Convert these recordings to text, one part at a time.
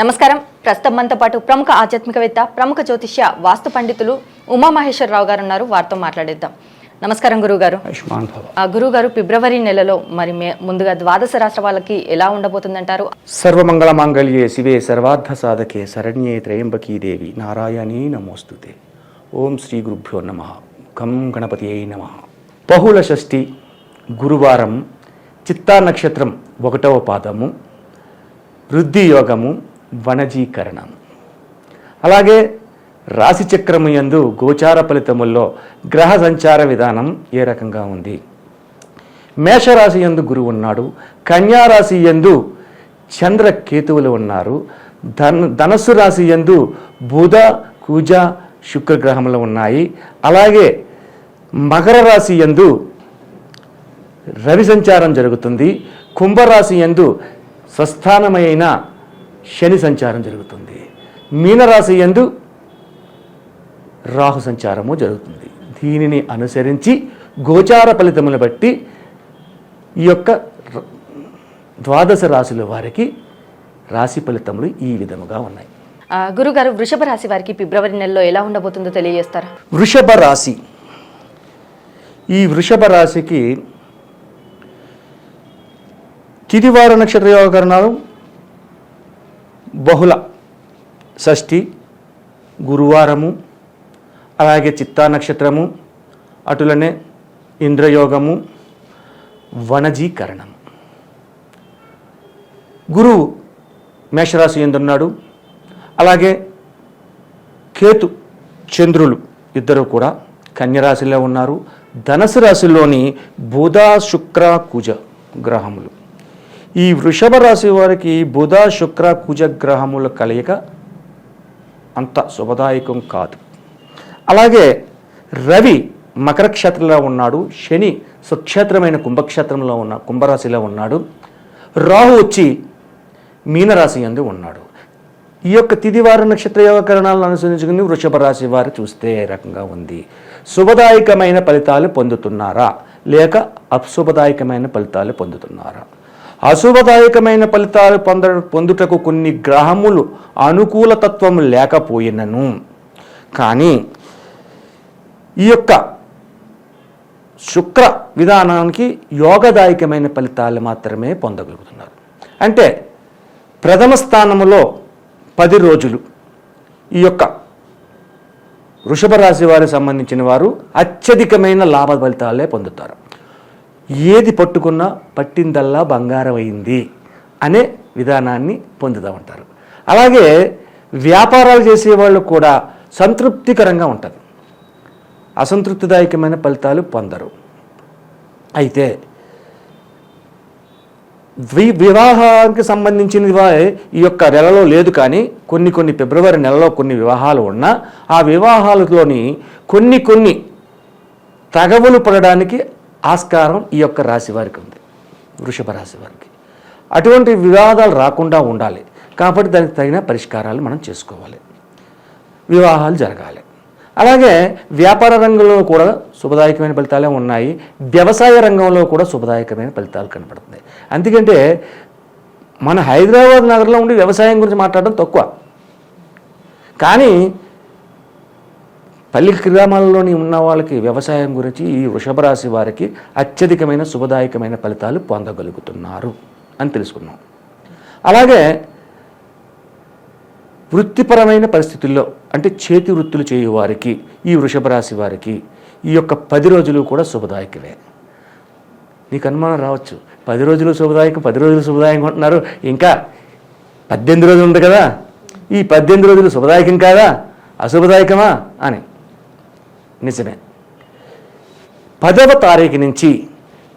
నమస్కారం. ప్రస్తుతం మనతో పాటు ప్రముఖ ఆధ్యాత్మికవేత్త ప్రముఖ జ్యోతిష్య వాస్తు పండితులు ఉమామహేశ్వరరావు గారు ఉన్నారు. వారితో మాట్లాడేద్దాం. నమస్కారం గురువు గారు ఆయుష్మాన్ భవ ఆ గురువు గారు ఫిబ్రవరి నెలలో మరి ముందుగా ద్వాదశ రాష్ట్ర వాళ్ళకి ఎలా ఉండబోతుందంటారు? సర్వమంగళ మాంగళ్యే శివే సర్వార్థ సాధకే శరణ్యే త్రయంబకీ దేవి నారాయణీ నమోస్తుతే. ఓం శ్రీ గురుభ్యో నమ. గం గణపతి అయి నమ. బహుళ షష్ఠి గురువారం చిత్తా నక్షత్రం ఒకటవ పాదము వృద్ధి యోగము వనజీకరణం. అలాగే రాశిచక్రము యందు గోచార ఫలితముల్లో గ్రహ సంచార విధానం ఏ రకంగా ఉంది? మేషరాశి యందు గురువు ఉన్నాడు. కన్యారాశి యందు చంద్ర కేతువులు ఉన్నారు. ధన్ ధనస్సు రాశి యందు బుధ కుజ శుక్రగ్రహములు ఉన్నాయి. అలాగే మకర రాశి యందు రవి సంచారం జరుగుతుంది. కుంభరాశి యందు స్వస్థానమైన శని సంచారం జరుగుతుంది. మీనరాశి యందు రాహు సంచారము జరుగుతుంది. దీనిని అనుసరించి గోచార ఫలితములను బట్టి ఈ యొక్క ద్వాదశ రాశుల వారికి రాశి ఫలితములు ఈ విధముగా ఉన్నాయి. ఆ, గురువు గారు వృషభ రాశి వారికి ఫిబ్రవరి నెలలో ఎలా ఉండబోతుందో తెలియజేస్తారా? వృషభ రాశి. ఈ వృషభ రాశికి తిదివార నక్షత్ర యోగకరణాలు బహుళ షష్ఠి గురువారము అలాగే చిత్తా నక్షత్రము అటులనే ఇంద్రయోగము వనజీకరణము గురువు మేషరాశి ఎందున్నాడు? అలాగే కేతు చంద్రులు ఇద్దరు కూడా కన్యరాశిలో ఉన్నారు. ధనసు రాశిలోని బుధ శుక్ర కుజ గ్రహములు. ఈ వృషభ రాశి వారికి బుధ శుక్ర కుజగ్రహముల కలయిక అంత శుభదాయకం కాదు. అలాగే రవి మకరక్షేత్రంలో ఉన్నాడు శని సుక్షేత్రమైన కుంభక్షేత్రంలో ఉన్న కుంభరాశిలో ఉన్నాడు రాహు వచ్చి మీనరాశి అందు ఉన్నాడు. ఈ యొక్క తిదివార నక్షత్ర యోగకరణాలను అనుసరించుకుని వృషభ రాశి వారు చూస్తే రకంగా ఉంది? శుభదాయకమైన ఫలితాలు పొందుతున్నారా? లేక అశుభదాయకమైన ఫలితాలు పొందుతున్నారా? అశుభదాయకమైన ఫలితాలు పొంద పొందుటకు కొన్ని గ్రహములు అనుకూలతత్వం లేకపోయినను. కానీ ఈ యొక్క శుక్ర విధానానికి యోగదాయకమైన ఫలితాలు మాత్రమే పొందగలుగుతున్నారు. అంటే ప్రథమ స్థానంలో పది రోజులు. ఈ యొక్క వృషభ రాశి వారికి సంబంధించిన వారు అత్యధికమైన లాభ ఫలితాలే పొందుతారు. ఏది పట్టుకున్నా పట్టిందల్లా బంగారం అయింది అనే విధానాన్ని పొందుతూ ఉంటారు అలాగే వ్యాపారాలు చేసేవాళ్ళు కూడా సంతృప్తికరంగా ఉంటుంది అసంతృప్తిదాయకమైన ఫలితాలు పొందరు. అయితే వి వివాహానికి సంబంధించినది ఈ యొక్క నెలలో లేదు కానీ కొన్ని కొన్ని ఫిబ్రవరి నెలలో కొన్ని వివాహాలు ఉన్నా ఆ వివాహాలలోని కొన్ని కొన్ని తగవులు పడడానికి ఆస్కారం ఈ యొక్క రాశి వారికి ఉంది వృషభ రాశి వారికి. అటువంటి వివాదాలు రాకుండా ఉండాలి. కాబట్టి దానికి తగిన పరిష్కారాలు మనం చేసుకోవాలి. వివాహాలు జరగాలి. అలాగే వ్యాపార రంగంలో కూడా శుభదాయకమైన ఫలితాలే ఉన్నాయి. వ్యవసాయ రంగంలో కూడా శుభదాయకమైన ఫలితాలు కనపడుతున్నాయి. ఎందుకంటే మన హైదరాబాద్ నగరంలో ఉండి వ్యవసాయం గురించి మాట్లాడడం తక్కువ. కానీ పల్లి గ్రామాల్లోని ఉన్న వాళ్ళకి వ్యవసాయం గురించి ఈ వృషభరాశి వారికి అత్యధికమైన శుభదాయకమైన ఫలితాలు పొందగలుగుతున్నారు అని తెలుసుకున్నాం అలాగే వృత్తిపరమైన పరిస్థితుల్లో అంటే చేతి వృత్తులు చేయువారికి ఈ వృషభ రాశి వారికి ఈ యొక్క పది రోజులు కూడా శుభదాయకమే. నీకు అనుమానం రావచ్చు. పది రోజులు శుభదాయకం పది రోజులు శుభదాయకం అంటున్నారు. ఇంకా పద్దెనిమిది రోజులు ఉంది కదా. ఈ పద్దెనిమిది రోజులు శుభదాయకం కాదా? అశుభదాయకమా? అని. నిజమే. పదవ తారీఖు నుంచి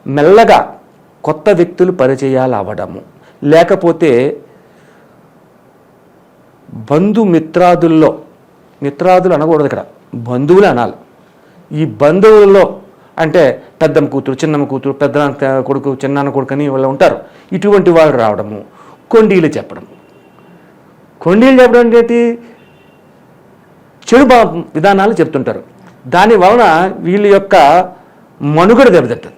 మెల్లగా కొత్త వ్యక్తులు పరిచయాలు అవ్వడము లేకపోతే బంధుమిత్రాదుల్లో మిత్రాదులు అనకూడదు ఇక్కడ బంధువులు అనాలి. ఈ బంధువుల్లో అంటే పెద్దమ్మ కూతురు చిన్నమ్మ కూతురు పెద్ద కొడుకు చిన్నాన్న కొడుకు అని వాళ్ళు ఉంటారు. ఇటువంటి వాళ్ళు రావడము కొండీలు చెప్పడం. కొండీలు చెప్పడం అంటే ఏంటి? చెడు విధానాలు చెప్తుంటారు. దాని వలన వీళ్ళ యొక్క మనుగడ దెబ్బతింటుంది.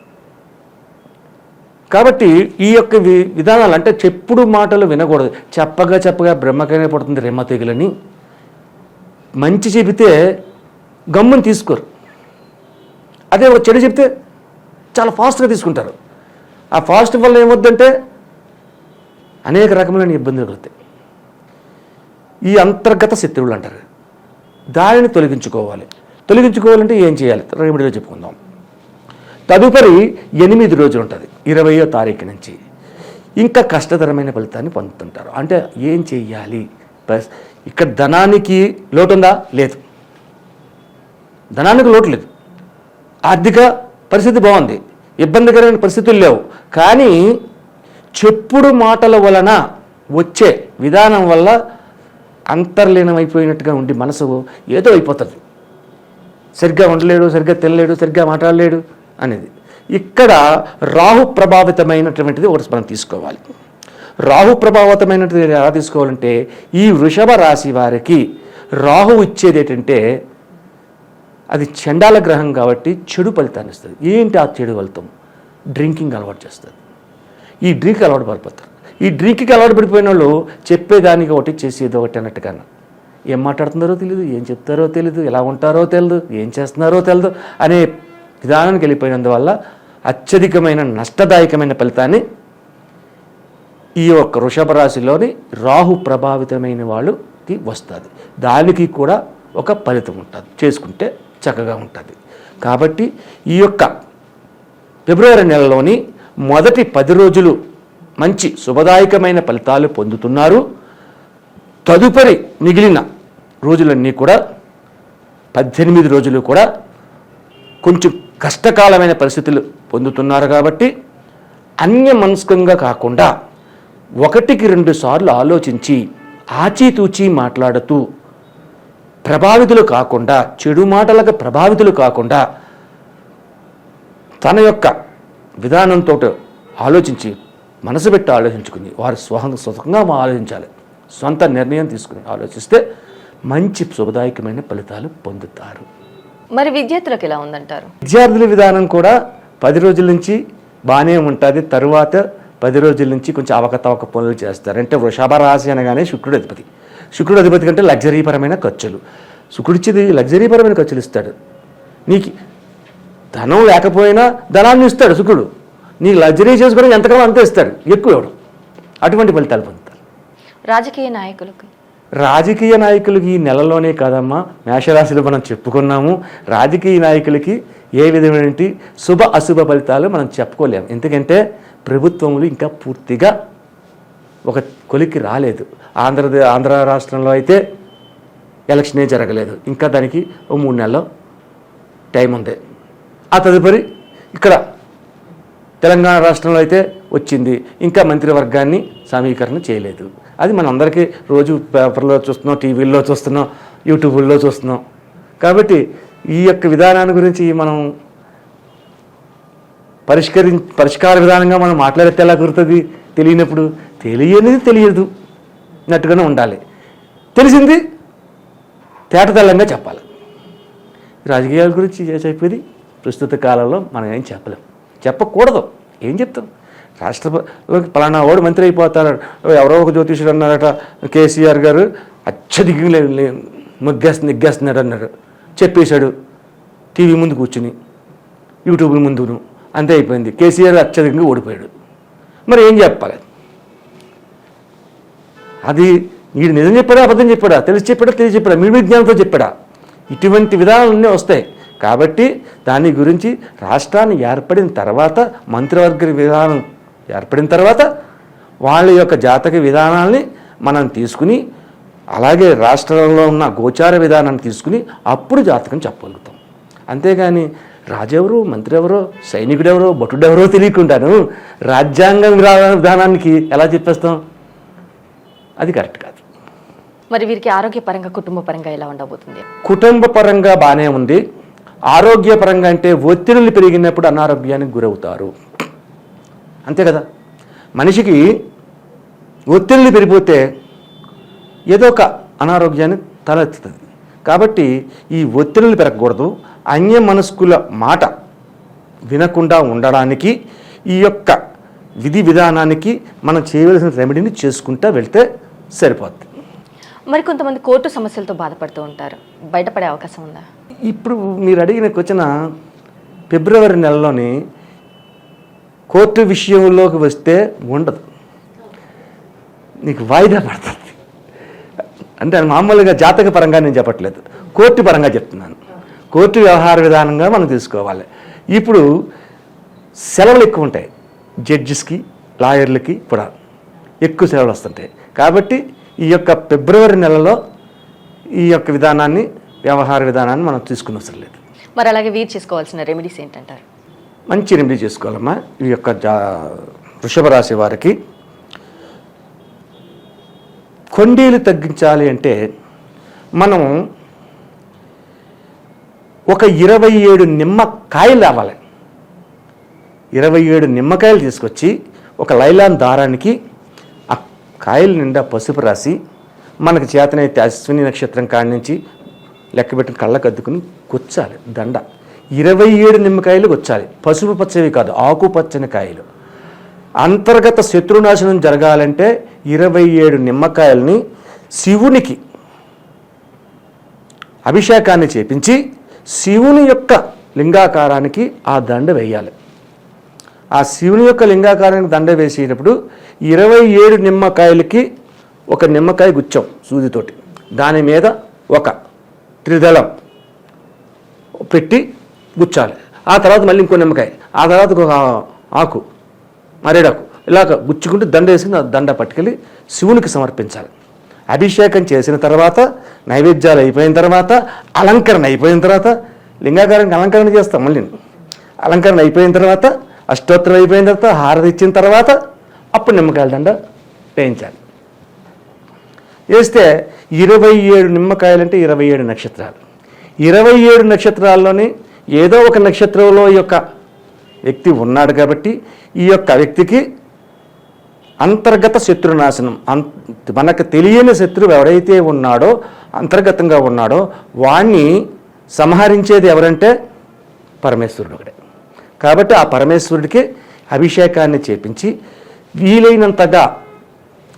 కాబట్టి ఈ యొక్క వి- విధానాలు అంటే చెప్పుడు మాటలు వినకూడదు. చెప్పగా చెప్పగా బ్రహ్మకనే పడుతుంది రెమ్మ తెగులని. మంచి చెబితే గమ్ముని తీసుకోరు. అదే ఒక చెడు చెప్తే చాలా ఫాస్ట్గా తీసుకుంటారు. ఆ ఫాస్ట్ వల్ల ఏమొద్దంటే అనేక రకమైన ఇబ్బందులు కలుగుతాయి. ఈ అంతర్గత శత్రువులు అంటారు. దానిని తొలగించుకోవాలి. తొలగించుకోవాలంటే ఏం చేయాలి? రెమెడీలో చెప్పుకుందాం. తదుపరి ఎనిమిది రోజులు ఉంటుంది ఇరవయో తారీఖు నుంచి. ఇంకా కష్టతరమైన ఫలితాన్ని పొందుతుంటారు. అంటే ఏం చేయాలి ప్లస్ ఇక్కడ ధనానికి లోటు ఉందా లేదు. ధనానికి లోటు లేదు. ఆర్థిక పరిస్థితి బాగుంది. ఇబ్బందికరమైన పరిస్థితులు లేవు. కానీ చెప్పుడు మాటల వలన వచ్చే విధానం వల్ల అంతర్లీనమైపోయినట్టుగా ఉండి మనసు ఏదో అయిపోతుంది. సరిగ్గా ఉండలేడు సరిగ్గా తినలేడు సరిగ్గా మాట్లాడలేడు అనేది. ఇక్కడ రాహు ప్రభావితమైనటువంటిది ఒకటి మనం తీసుకోవాలి. రాహు ప్రభావితమైనటువంటిది ఎలా తీసుకోవాలంటే ఈ వృషభ రాశి వారికి రాహు ఇచ్చేది ఏంటంటే అది చండాల గ్రహం కాబట్టి చెడు ఫలితాన్ని ఇస్తుంది. ఏంటి ఆ చెడు ఫలితం? డ్రింకింగ్ అలవాటు చేస్తుంది. ఈ డ్రింక్ అలవాటు పడిపోతారు. ఈ డ్రింక్కి అలవాటు పడిపోయిన వాళ్ళు చెప్పేదానికి ఒకటి చేసేది ఒకటి అన్నట్టుగా ఏం మాట్లాడుతున్నారో తెలియదు ఏం చెప్తారో తెలియదు ఎలా ఉంటారో తెలియదు ఏం చేస్తున్నారో తెలియదు అనే విధానానికి వెళ్ళిపోయినందువల్ల అత్యధికమైన నష్టదాయకమైన ఫలితాన్ని ఈ యొక్క వృషభ రాశిలోని రాహు ప్రభావితమైన వాళ్ళకి వస్తుంది. దానికి కూడా ఒక ఫలితం ఉంటుంది చేసుకుంటే చక్కగా ఉంటుంది. కాబట్టి ఈ యొక్క ఫిబ్రవరి నెలలోని మొదటి పది రోజులు మంచి శుభదాయకమైన ఫలితాలు పొందుతున్నారు. తదుపరి మిగిలిన రోజులన్నీ కూడా పద్దెనిమిది రోజులు కూడా కొంచెం కష్టకాలమైన పరిస్థితులు పొందుతున్నారు కాబట్టి అన్యమనస్కంగా కాకుండా ఒకటికి రెండు సార్లు ఆలోచించి ఆచితూచి మాట్లాడుతూ ప్రభావితులు కాకుండా చెడు మాటలకు ప్రభావితులు కాకుండా తన యొక్క విధానంతో ఆలోచించి మనసు పెట్టి ఆలోచించుకుని వారు స్వహం స్వతంగా ఆలోచించాలి. సొంత నిర్ణయం తీసుకుని ఆలోచిస్తే మంచి శుభదాయకమైన ఫలితాలు పొందుతారు. మరి విద్యార్థులకు ఎలా ఉందంటారు? విద్యార్థుల విధానం కూడా పది రోజుల నుంచి బాగానే ఉంటుంది. తరువాత పది రోజుల నుంచి కొంచెం అవకతవక పనులు చేస్తారు. అంటే వృషభ రాశి అనగానే శుక్రుడు అధిపతి. శుక్రుడు అధిపతి కంటే లగ్జరీపరమైన ఖర్చులు. శుక్రుడు ఇచ్చేది లగ్జరీపరమైన ఖర్చులు ఇస్తాడు. నీకు ధనం లేకపోయినా ధనాన్ని ఇస్తాడు శుక్రుడు. నీకు లగ్జరీ చేసుకోవడం ఎంతకాలం అంతే ఇస్తాడు. ఎక్కువ ఇవ్వడం అటువంటి ఫలితాలు పొందుతారు. రాజకీయ నాయకులకు. రాజకీయ నాయకులకి ఈ నెలలోనే కాదమ్మా మేషరాశిలో మనం చెప్పుకున్నాము. రాజకీయ నాయకులకి ఏ విధమైన శుభ అశుభ ఫలితాలు మనం చెప్పుకోలేము. ఎందుకంటే ప్రభుత్వములు ఇంకా పూర్తిగా ఒక కొలికి రాలేదు. ఆంధ్ర ఆంధ్ర రాష్ట్రంలో అయితే ఎలక్షనే జరగలేదు. ఇంకా దానికి ఓ మూడు నెలలు టైం ఉంది. ఆ తదుపరి ఇక్కడ తెలంగాణ రాష్ట్రంలో అయితే వచ్చింది. ఇంకా మంత్రివర్గాన్ని సమీకరణ చేయలేదు. అది మన అందరికీ రోజు పేపర్లో చూస్తున్నాం టీవీల్లో చూస్తున్నాం యూట్యూబ్లో చూస్తున్నాం. కాబట్టి ఈ యొక్క విధానాన్ని గురించి మనం పరిష్కరి పరిష్కార విధానంగా మనం మాట్లాడితే ఎలా కుదురుతుంది? తెలియనప్పుడు తెలియనిది తెలియదు. అన్నట్టుగానే ఉండాలి. తెలిసింది తేటతెల్లంగా చెప్పాలి. రాజకీయాల గురించి చెప్పేది? ప్రస్తుత కాలంలో మనం ఏం చెప్పలేం. చెప్పకూడదు. ఏం చెప్తాం? రాష్ట్రపతి పలానా వాడు మంత్రి అయిపోతాడు. ఎవరో ఒక జ్యోతిషుడు అన్నారట కేసీఆర్ గారు అత్యధికంగా లే- లే- నెగ్గేస్తున్నాడు అన్నాడు. చెప్పేశాడు టీవీ ముందు కూర్చుని యూట్యూబ్ ముందును. అంతే అయిపోయింది. కేసీఆర్ అత్యధికంగా ఓడిపోయాడు. మరి ఏం చెప్పాలి? అది వీడు నిజం చెప్పాడా అబద్ధం చెప్పాడా? తెలిసి చెప్పాడా తెలిసి చెప్పాడా? మీ విజ్ఞానంతో చెప్పాడా? ఇటువంటి విధానాలన్నీ వస్తాయి. కాబట్టి దాని గురించి రాష్ట్రాన్ని ఏర్పడిన తర్వాత మంత్రివర్గ విధానం ఏర్పడిన తర్వాత వాళ్ళ యొక్క జాతక విధానాల్ని మనం తీసుకుని అలాగే రాష్ట్రంలో ఉన్న గోచార విధానాన్ని తీసుకుని అప్పుడు జాతకం చెప్పగలుగుతాం. అంతేగాని రాజెవరు మంత్రి ఎవరో సైనికుడెవరో భటుడెవరో తెలియకుండాను రాజ్యాంగ విధాన- విధానానికి ఎలా చెప్పేస్తాం? అది కరెక్ట్ కాదు. మరి వీరికి ఆరోగ్యపరంగా కుటుంబ పరంగా ఎలా ఉండబోతుంది? కుటుంబ పరంగా బాగానే ఉంది. ఆరోగ్యపరంగా అంటే ఒత్తిడులు పెరిగినప్పుడు అనారోగ్యానికి గురవుతారు. అంతే కదా? మనిషికి ఒత్తిడులు పెరిగిపోతే ఏదో ఒక అనారోగ్యాన్ని తలెత్తుతుంది. కాబట్టి ఈ ఒత్తిడులు పెరగకూడదు. అన్య మనస్కుల మాట వినకుండా ఉండడానికి ఈ యొక్క విధి విధానానికి మనం చేయవలసిన రెమెడీని చేసుకుంటా వెళ్తే సరిపోద్ది. మరి కొంతమంది కోర్టు సమస్యలతో బాధపడుతూ ఉంటారు. బయటపడే అవకాశం ఉందా? ఇప్పుడు మీరు అడిగిన క్వశ్చన్ ఫిబ్రవరి నెలలోని కోర్టు విషయంలోకి వస్తే ఉండదు. నీకు వాయిదా పడుతుంది. అంటే మామూలుగా జాతక పరంగా నేను చెప్పట్లేదు. కోర్టు పరంగా చెప్తున్నాను. కోర్టు వ్యవహార విధానంగా మనం తీసుకోవాలి. ఇప్పుడు సెలవులు ఎక్కువ ఉంటాయి. జడ్జెస్కి లాయర్లకి కూడా ఎక్కువ సెలవులు వస్తుంటాయి. కాబట్టి ఈ యొక్క ఫిబ్రవరి నెలలో ఈ యొక్క విధానాన్ని వ్యవహార విధానాన్ని మనం తీసుకుని అవసరం లేదు. మరి అలాగే వీరు చేసుకోవాల్సిన రెమెడీస్ ఏంటంటారు? మంచి రెమెడీ చేసుకోవాలమ్మా. ఈ యొక్క జా వృషభ రాశి వారికి. కొండీలు తగ్గించాలి అంటే మనం ఒక ఇరవై ఏడు నిమ్మకాయలు రావాలి. ఇరవై ఏడు నిమ్మకాయలు తీసుకొచ్చి ఒక లైలాన్ దారానికి ఆ కాయల నిండా పసుపు రాసి మనకు చేతనైతే అశ్విని నక్షత్రం కాడి నుంచి లెక్కబెట్టిన కళ్ళకు అద్దుకుని కూర్చాలి. దండ. ఇరవై ఏడు నిమ్మకాయలు గుచ్చాలి పసుపు పచ్చవి కాదు ఆకుపచ్చని కాయలు. అంతర్గత శత్రునాశనం జరగాలంటే ఇరవై ఏడు నిమ్మకాయల్ని శివునికి అభిషేకాన్ని చేపించి శివుని యొక్క లింగాకారానికి ఆ దండ వేయాలి. ఆ శివుని యొక్క లింగాకారానికి దండ వేసేటప్పుడు ఇరవై ఏడు నిమ్మకాయలకి ఒక నిమ్మకాయ గుచ్చం సూదితోటి. దాని మీద ఒక త్రిదళం పెట్టి గుచ్చాలి. ఆ తర్వాత మళ్ళీ ఇంకో నిమ్మకాయ. ఆ తర్వాత ఒక ఆకు మరేడాకు ఇలాగ గుచ్చుకుంటూ దండ వేసుకుని ఆ దండ పట్టుకెళ్ళి శివునికి సమర్పించాలి. అభిషేకం చేసిన తర్వాత నైవేద్యాలు అయిపోయిన తర్వాత అలంకరణ అయిపోయిన తర్వాత లింగాకారానికి అలంకరణ చేస్తాం మళ్ళీ. అలంకరణ అయిపోయిన తర్వాత అష్టోత్తరం అయిపోయిన తర్వాత హారతి ఇచ్చిన తర్వాత అప్పుడు నిమ్మకాయల దండ వేయించాలి. వేస్తే ఇరవై ఏడు నిమ్మకాయలంటే ఇరవై ఏడు నక్షత్రాలు. ఇరవై ఏడు నక్షత్రాల్లోని ఏదో ఒక నక్షత్రంలో ఈ యొక్క వ్యక్తి ఉన్నాడు కాబట్టి ఈ యొక్క వ్యక్తికి అంతర్గత శత్రునాశనం అం మనకు తెలియని శత్రువు ఎవరైతే ఉన్నాడో అంతర్గతంగా ఉన్నాడో వాణ్ణి సంహరించేది ఎవరంటే పరమేశ్వరుడు ఒకడే. కాబట్టి ఆ పరమేశ్వరుడికి అభిషేకాన్ని చేపించి వీలైనంతగా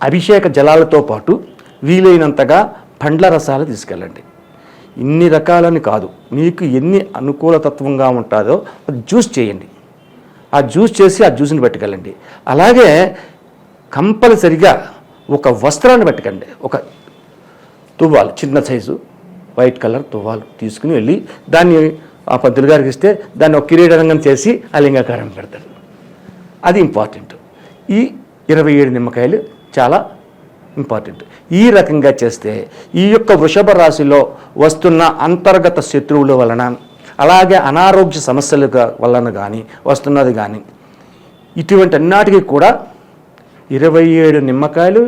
అభిషేక జలాలతో పాటు వీలైనంతగా పండ్ల రసాలు తీసుకెళ్ళండి. ఇన్ని రకాలని కాదు. మీకు ఎన్ని అనుకూల తత్వంగా ఉంటుందో జ్యూస్ చేయండి. ఆ జ్యూస్ చేసి ఆ జ్యూస్ని పెట్టుకెళ్ళండి. అలాగే కంపల్సరిగా ఒక వస్త్రాన్ని పెట్టకండి ఒక తువ్వాలు చిన్న సైజు వైట్ కలర్ తువ్వాలు తీసుకుని వెళ్ళి దాన్ని ఆ పంతులు గారికి ఇస్తే దాన్ని ఒక కిరీటరంగం చేసి ఆ లింగాకారం పెడతారు. అది ఇంపార్టెంట్. ఈ ఇరవై ఏడు నిమ్మకాయలు చాలా ఇంపార్టెంట్. ఈ రకంగా చేస్తే ఈ యొక్క వృషభ రాశిలో వస్తున్న అంతర్గత శత్రువుల వలన అలాగే అనారోగ్య సమస్యల వలన కానీ వస్తున్నది కానీ ఇటువంటి అన్నిటికీ కూడా ఇరవై ఏడు నిమ్మకాయలు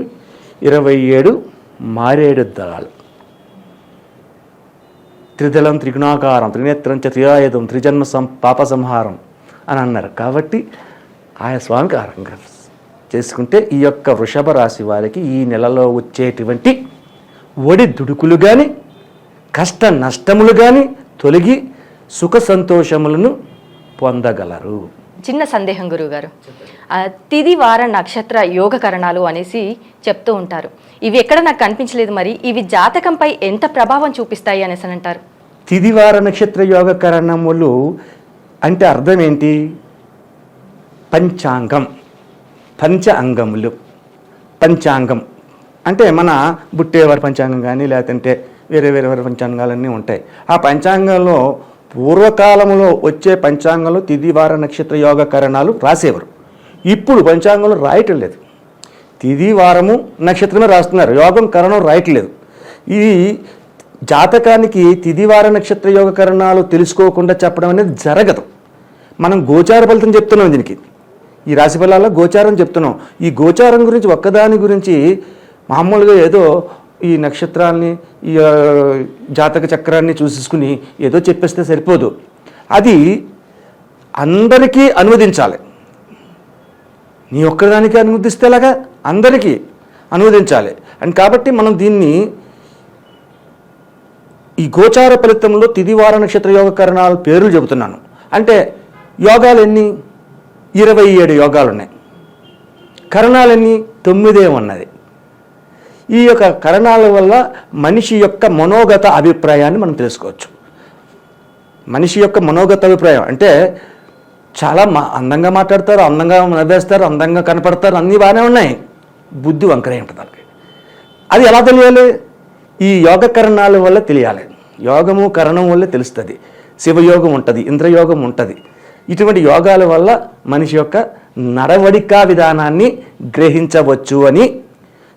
ఇరవై ఏడు మారేడు దళాలు. త్రిదళం త్రిగుణాకారం త్రినేత్రం చ త్రియాయుధం త్రిజన్మ సం పాప సంహారం అని అన్నారు. కాబట్టి ఆయా స్వామికి ఆరంగా చేసుకుంటే ఈ యొక్క వృషభ రాశి వారికి ఈ నెలలో వచ్చేటువంటి ఒడి దుడుకులు కానీ కష్ట నష్టములు కానీ తొలగి సుఖ సంతోషములను పొందగలరు. చిన్న సందేహం గురువు గారు తిది వార నక్షత్ర యోగకరణాలు అనేసి చెప్తూ ఉంటారు. ఇవి ఎక్కడ నాకు కనిపించలేదు మరి ఇవి జాతకంపై ఎంత ప్రభావం చూపిస్తాయి అనేసి అని అంటారు. తిదివార నక్షత్ర యోగ కరణములు అంటే అర్థం ఏంటి? పంచాంగం. పంచ అంగములు పంచాంగం అంటే మన బుట్టేవారి పంచాంగం కానీ లేదంటే వేరే వేరే వేరే పంచాంగాలన్నీ ఉంటాయి. ఆ పంచాంగంలో పూర్వకాలంలో వచ్చే పంచాంగంలో తిదివార నక్షత్ర యోగ కరణాలు రాసేవారు. ఇప్పుడు పంచాంగంలో రాయటం లేదు. తిది వారము నక్షత్రమే రాస్తున్నారు. యోగం కరణం రాయట్లేదు. ఇది జాతకానికి తిదివార నక్షత్ర యోగ కరణాలు తెలుసుకోకుండా చెప్పడం అనేది జరగదు. మనం గోచార ఫలితం చెప్తున్నాం దీనికి. ఈ రాశి ఫలాల్లో గోచారం చెప్తున్నాం. ఈ గోచారం గురించి ఒక్కదాని గురించి మామూలుగా ఏదో ఈ నక్షత్రాల్ని ఈ జాతక చక్రాన్ని చూసేసుకుని ఏదో చెప్పేస్తే సరిపోదు. అది అందరికీ అనువదించాలి. నీ ఒక్కదానికి అనువదిస్తే ఎలాగా? అందరికీ అనువదించాలి. అండ్ కాబట్టి మనం దీన్ని ఈ గోచార ఫలితంలో తిదివార నక్షత్ర యోగ కరణాల పేర్లు చెబుతున్నాను. అంటే యోగాలు ఎన్ని? ఇరవై ఏడు యోగాలు ఉన్నాయి కరణాలన్నీ తొమ్మిదే ఉన్నది. ఈ యొక్క కరణాల వల్ల మనిషి యొక్క మనోగత అభిప్రాయాన్ని మనం తెలుసుకోవచ్చు. మనిషి యొక్క మనోగత అభిప్రాయం అంటే చాలా మా అందంగా మాట్లాడతారు అందంగా నవ్వేస్తారు అందంగా కనపడతారు అన్నీ బాగానే ఉన్నాయి. బుద్ధి వంకరే ఉంటుంది అది ఎలా తెలియాలి? ఈ యోగ కరణాల వల్ల తెలియాలి. యోగము కరణం వల్ల తెలుస్తుంది. శివయోగం ఉంటుంది ఇంద్రయోగం ఉంటుంది. ఇటువంటి యోగాల వల్ల మనిషి యొక్క నడవడికా విధానాన్ని గ్రహించవచ్చు అని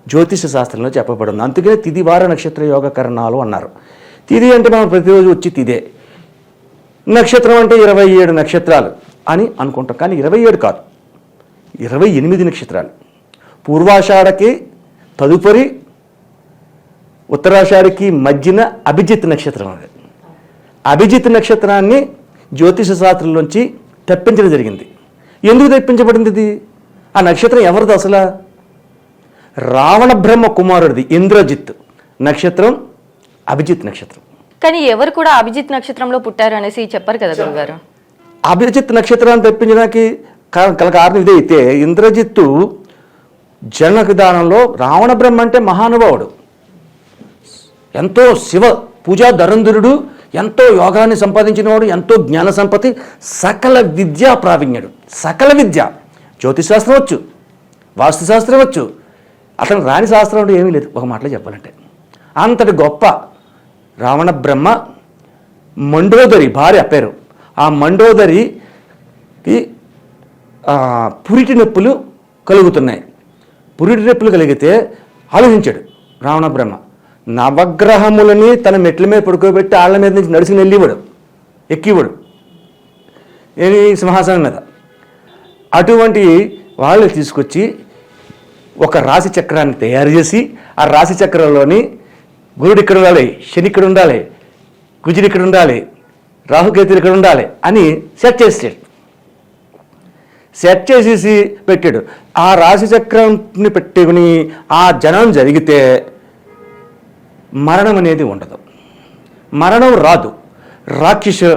జ్యోతిష శాస్త్రంలో చెప్పబడింది. అందుకనే తిది వార నక్షత్ర యోగ కరణాలు అన్నారు. తిది అంటే మనం ప్రతిరోజు వచ్చి తిదే. నక్షత్రం అంటే ఇరవై ఏడు నక్షత్రాలు అని అనుకుంటాం. కానీ ఇరవై ఏడు కాదు. ఇరవై ఎనిమిది నక్షత్రాలు. పూర్వాషాఢకి తదుపరి ఉత్తరాషాఢకి మధ్యన అభిజిత్ నక్షత్రం అది. అభిజిత్ నక్షత్రాన్ని జ్యోతిష శాస్త్రంలోంచి తెప్పించడం జరిగింది. ఎందుకు తెప్పించబడింది ఇది? ఆ నక్షత్రం ఎవరిది అసలు? రావణ బ్రహ్మ కుమారుడిది ఇంద్రజిత్. నక్షత్రం అభిజిత్ నక్షత్రం. కానీ ఎవరు కూడా అభిజిత్ నక్షత్రంలో పుట్టారు అనేసి చెప్పారు కదా గురుగారు అభిజిత్ నక్షత్రాన్ని తెప్పించడానికి కా- గల కారణం ఇదే అయితే ఇంద్రజిత్తు జనక విధానంలో రావణ బ్రహ్మ అంటే మహానుభావుడు. ఎంతో శివ పూజా ధరంధరుడు ఎంతో యోగాన్ని సంపాదించినవాడు ఎంతో జ్ఞాన సంపత్తి సకల విద్యా ప్రావీణ్యుడు. సకల విద్య. జ్యోతిశాస్త్రం వచ్చు వాస్తుశాస్త్రం వచ్చు. అతను రాని శాస్త్రం అంటే ఏమీ లేదు. ఒక మాటలో చెప్పాలంటే. అంతటి గొప్ప రావణ బ్రహ్మ మండోదరి భార్య పేరు. ఆ మండోదరికి పురిటి నొప్పులు కలుగుతున్నాయి. పురిటి నొప్పులు కలిగితే ఆలోచించాడు రావణ బ్రహ్మ. నవగ్రహములని తన మెట్ల మీద పడుకోబెట్టి ఆళ్ళ మీద నుంచి నడిచి వెళ్ళివాడు ఎక్కివాడు. ఏది సింహాసనం మీద? అటువంటి వాళ్ళు తీసుకొచ్చి ఒక రాశి చక్రాన్ని తయారు చేసి ఆ రాశి చక్రంలోని గురుడు ఇక్కడ ఉండాలి శని ఇక్కడ ఉండాలి కుజుడు ఇక్కడ ఉండాలి రాహుకేతులు ఇక్కడ ఉండాలి అని సెట్ చేసాడు సెట్ చేసేసి పెట్టాడు. ఆ రాశి చక్రంని పెట్టుకుని ఆ జనం జరిగితే మరణం అనేది ఉండదు. మరణం రాదు. రాక్షసు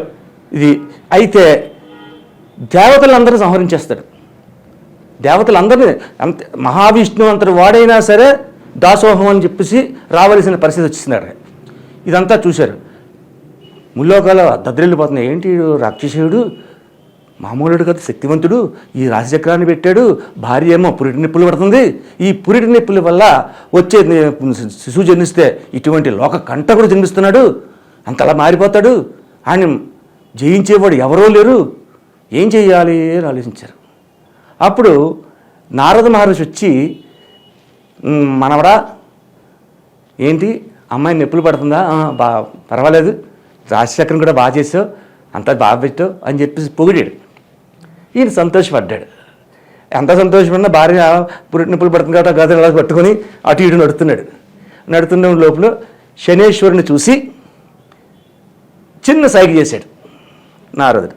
ఇది అయితే దేవతలందరూ సంహరించేస్తాడు. దేవతలందరినీ అంత మహావిష్ణువు అంతటి వాడైనా సరే దాసోహం అని చెప్పేసి రావలసిన పరిస్థితి వచ్చిస్తున్నారు ఇదంతా చూశారు. ముల్లోకాల దద్రెళ్ళిపోతున్నాయి ఏంటి రాక్షసుడు? మామూలుడు కదా శక్తివంతుడు. ఈ రాశిచక్రాన్ని పెట్టాడు. భార్య ఏమో పురిటి నొప్పులు పడుతుంది. ఈ పురిటి నొప్పుల వల్ల వచ్చే శిశువు జన్మిస్తే ఇటువంటి లోక కూడా జన్మిస్తున్నాడు. అంతలా మారిపోతాడు. ఆయన జయించేవాడు ఎవరో లేరు. ఏం చేయాలి అని ఆలోచించారు. అప్పుడు నారద మహర్షి వచ్చి మనవడా ఏంటి? అమ్మాయి నొప్పులు పడుతుందా? బా పర్వాలేదు. రాశిచక్రం కూడా బాగా చేసావు. అంతా బాగా పెట్టావు అని చెప్పేసి పొగిడాడు. ఈయన సంతోషపడ్డాడు. ఎంత సంతోషపడినా భార్య పురిటి నొప్పులు పడుతుంది కాబట్టి ఆ గదలు అలా పట్టుకొని అటు ఇటు నడుతున్నాడు నడుతున్న లోపల శనేశ్వరుని చూసి చిన్న సైకి చేశాడు నారదుడు.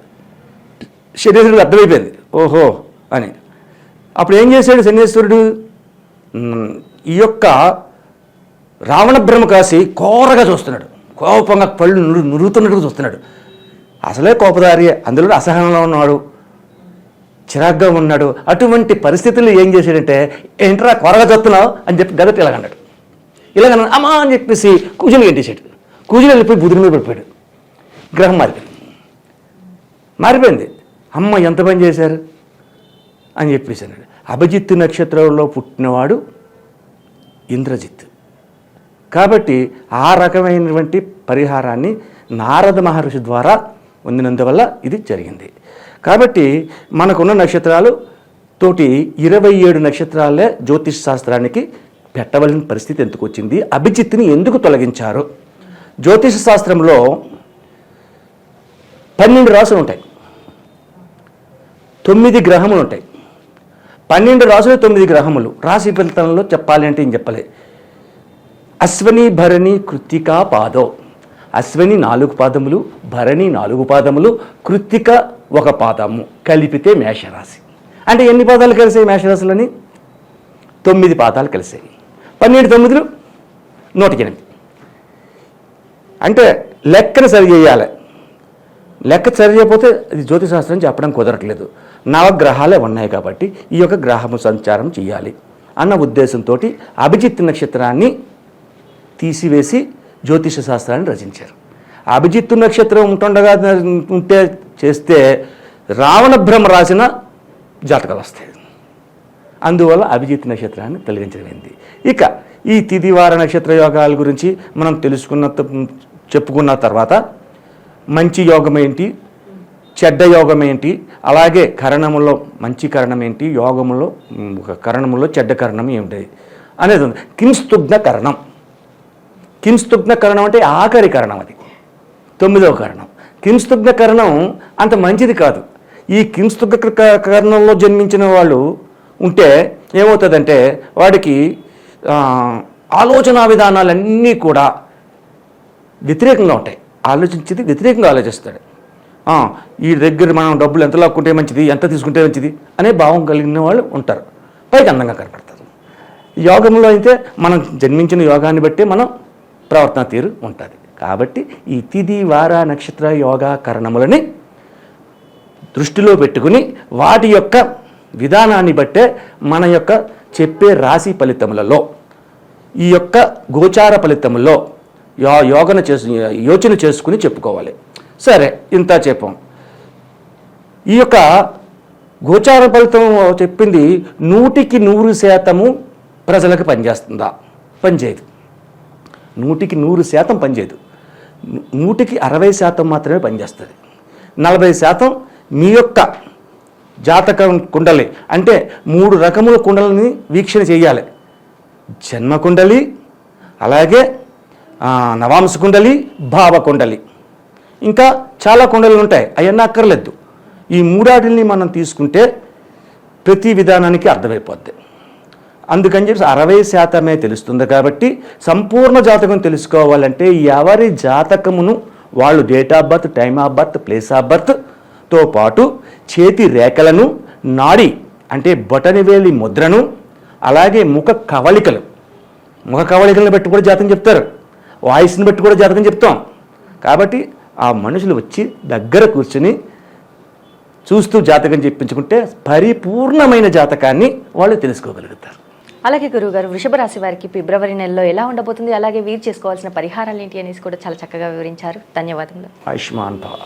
శనేశ్వరుడు అర్థమైపోయింది. ఓహో అని. అప్పుడు ఏం చేశాడు శనేశ్వరుడు? ఈ యొక్క రావణ బ్రహ్మ కాసి కోరగా చూస్తున్నాడు. కోపంగా పళ్ళు నురు నురుగుతున్నట్టుగా చూస్తున్నాడు. అసలే కోపదారి. అందులో అసహనంలో ఉన్నాడు. చిరాగ్గా ఉన్నాడు. అటువంటి పరిస్థితుల్లో ఏం చేశాడంటే ఏంట్రా కొరగా చూస్తున్నావు? అని చెప్పి గదట ఇలాగన్నాడు ఇలాగ అమ్మా అని చెప్పేసి కూజులు గంటేశాడు. కూజులు వెళ్ళిపోయి బుధుని మీద పడిపోయాడు. గ్రహం మారిపోయింది. మారిపోయింది. అమ్మ ఎంత పని చేశారు? అని చెప్పేసి అన్నాడు. అభిజిత్ నక్షత్రంలో పుట్టినవాడు ఇంద్రజిత్. కాబట్టి ఆ రకమైనటువంటి పరిహారాన్ని నారద మహర్షి ద్వారా పొందినందువల్ల ఇది జరిగింది. కాబట్టి మనకున్న నక్షత్రాలు తోటి ఇరవై ఏడు నక్షత్రాలే జ్యోతిష్ శాస్త్రానికి పెట్టవలసిన పరిస్థితి ఎందుకు వచ్చింది? అభిజిత్ని ఎందుకు తొలగించారు? జ్యోతిష శాస్త్రంలో పన్నెండు రాసులు ఉంటాయి. తొమ్మిది గ్రహములు ఉంటాయి. పన్నెండు రాసులు తొమ్మిది గ్రహములు. రాశి ఫలితంలో చెప్పాలి అంటే ఏం చెప్పలే? అశ్వని భరణి కృత్తికా పాదో. అశ్వని నాలుగు పాదములు భరణి నాలుగు పాదములు కృత్తిక ఒక పాదము కలిపితే మేషరాశి. అంటే ఎన్ని పాదాలు కలిసాయి మేషరాశులని? తొమ్మిది పాదాలు కలిసాయి. పన్నెండు తొమ్మిదిలు? నూట ఎనిమిది అంటే లెక్కను సరి చేయాలి. లెక్క సరి చేయకపోతే అది జ్యోతిశాస్త్రం చెప్పడం కుదరట్లేదు. నవగ్రహాలే ఉన్నాయి కాబట్టి ఈ యొక్క గ్రహము సంచారం చేయాలి అన్న ఉద్దేశంతో అభిజిత్ నక్షత్రాన్ని తీసివేసి జ్యోతిష శాస్త్రాన్ని రచించారు. అభిజిత్తు నక్షత్రం ఉంటుండగా ఉంటే చేస్తే రావణ బ్రహ్మ రాసిన జాతకాలు వస్తాయి. అందువల్ల అభిజిత్ నక్షత్రాన్ని తొలగించమైంది ఇక ఈ తిదివార నక్షత్ర యోగాల గురించి మనం తెలుసుకున్న చెప్పుకున్న తర్వాత మంచి యోగం ఏంటి? చెడ్డ యోగం ఏంటి? అలాగే కరణములో మంచి కరణం ఏంటి? యోగములో కరణములో చెడ్డ కరణం ఏమిటి? అనేది ఉంది. కింస్తుగ్న కరణం. కింస్తుగ్న కరణం అంటే ఆఖరి కరణం అది. తొమ్మిదవ కరణం. కింస్తుగ్న కరణం అంత మంచిది కాదు. ఈ కింస్తు క- కరణంలో జన్మించిన వాళ్ళు ఉంటే ఏమవుతుందంటే వాడికి ఆలోచనా ఆలోచన విధానాలన్నీ కూడా వ్యతిరేకంగా ఉంటాయి. ఆలోచించేది వ్యతిరేకంగా ఆలోచిస్తాడు. ఈ దగ్గర మనం డబ్బులు ఎంత లాక్కుంటే మంచిది ఎంత తీసుకుంటే మంచిది అనే భావం కలిగిన వాళ్ళు ఉంటారు. పైకి అందంగా కనపడతారు. యోగంలో అయితే మనం జన్మించిన యోగాన్ని బట్టి మనం ప్రవర్తన తీరు ఉంటుంది. కాబట్టి ఈ తిది వార నక్షత్ర యోగా కరణములని దృష్టిలో పెట్టుకుని వాటి యొక్క విధానాన్ని బట్టే మన యొక్క చెప్పే రాశి ఫలితములలో ఈ యొక్క గోచార ఫలితములో యో యోగన చేసు యోచన చేసుకుని చెప్పుకోవాలి. సరే ఇంత చెప్పాం. ఈ యొక్క గోచార ఫలితం చెప్పింది నూటికి నూరు శాతము ప్రజలకు పనిచేస్తుందా? పనిచేయదు. నూటికి నూరు శాతం పనిచేయదు. నూటికి అరవై శాతం మాత్రమే పనిచేస్తుంది. నలభై శాతం మీ యొక్క జాతకం కుండలి అంటే మూడు రకముల కుండలని వీక్షణ చేయాలి. జన్మ కుండలి అలాగే నవాంశ కుండలి భావ కుండలి. ఇంకా చాలా కుండలు ఉంటాయి అవన్నీ అక్కర్లేదు. ఈ మూడాటిని మనం తీసుకుంటే ప్రతి విధానానికి అర్థమైపోద్ది. అందుకని చెప్పి అరవై శాతమే తెలుస్తుంది కాబట్టి సంపూర్ణ జాతకం తెలుసుకోవాలంటే ఎవరి జాతకమును వాళ్ళు date of birth time of birth place of birth బర్త్తో పాటు చేతి రేఖలను నాడి అంటే బొటనివేలి ముద్రను అలాగే ముఖ కవళికలు. ముఖ కవళికలను బట్టి కూడా జాతకం చెప్తారు. వాయిస్ని బట్టి కూడా జాతకం చెప్తాం. కాబట్టి ఆ మనుషులు వచ్చి దగ్గర కూర్చుని చూస్తూ జాతకం చెప్పించుకుంటే పరిపూర్ణమైన జాతకాన్ని వాళ్ళు తెలుసుకోగలుగుతారు. అలాగే గురువుగారు వృషభ రాశి వారికి ఫిబ్రవరి నెలలో ఎలా ఉండబోతుంది? అలాగే వీరు చేసుకోవాల్సిన పరిహారాలు ఏంటి అనేసి కూడా చాలా చక్కగా వివరించారు. ధన్యవాదములు. ఆయుష్మాన్ భవ